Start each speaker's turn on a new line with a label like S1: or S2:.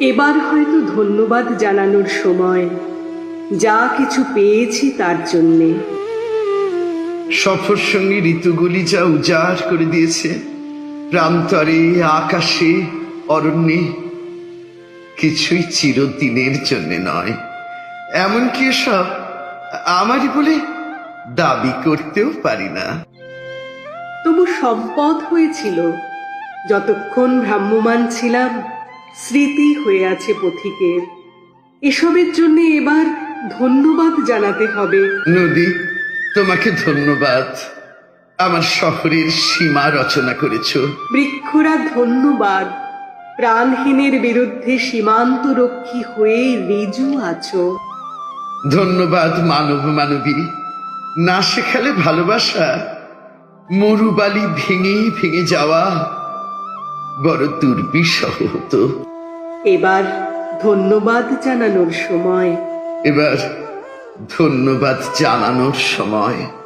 S1: এবার হয়তো ধন্যবাদ জানানোর সময়। যা কিছু পেয়েছি তার জন্যে।
S2: সফর সঙ্গী ঋতুগুলি যা উজাড় করে দিয়েছে প্রান্তরে আকাশে অরণ্যে কিছুই চিরদিনের জন্য নয়। এমনকি এসব আমারই বলে দাবি করতেও পারি না।
S1: তবু সম্পদ হয়েছিল। যতক্ষণ ভ্রাম্যমান ছিলাম স্মৃতি হয়ে আছে পথিকের এসবের জন্য এবার ধন্যবাদ জানাতে হবে।
S2: নদী তোমাকে ধন্যবাদ। আমার শহরের সীমা রচনা করেছ।
S1: বৃক্ষরা ধন্যবাদ। প্রাণহীনের বিরুদ্ধে সীমান্ত রক্ষী হয়ে রিজু আছো।
S2: ধন্যবাদ মানব মানবী। না শেখালে ভালোবাসা। মরুবালি ভেঙে ভেঙে যাওয়া। বড় দুর্বিষহ হতো
S1: এবার ধন্যবাদ জানানোর সময়।
S2: এবার ধন্যবাদ জানানোর সময়।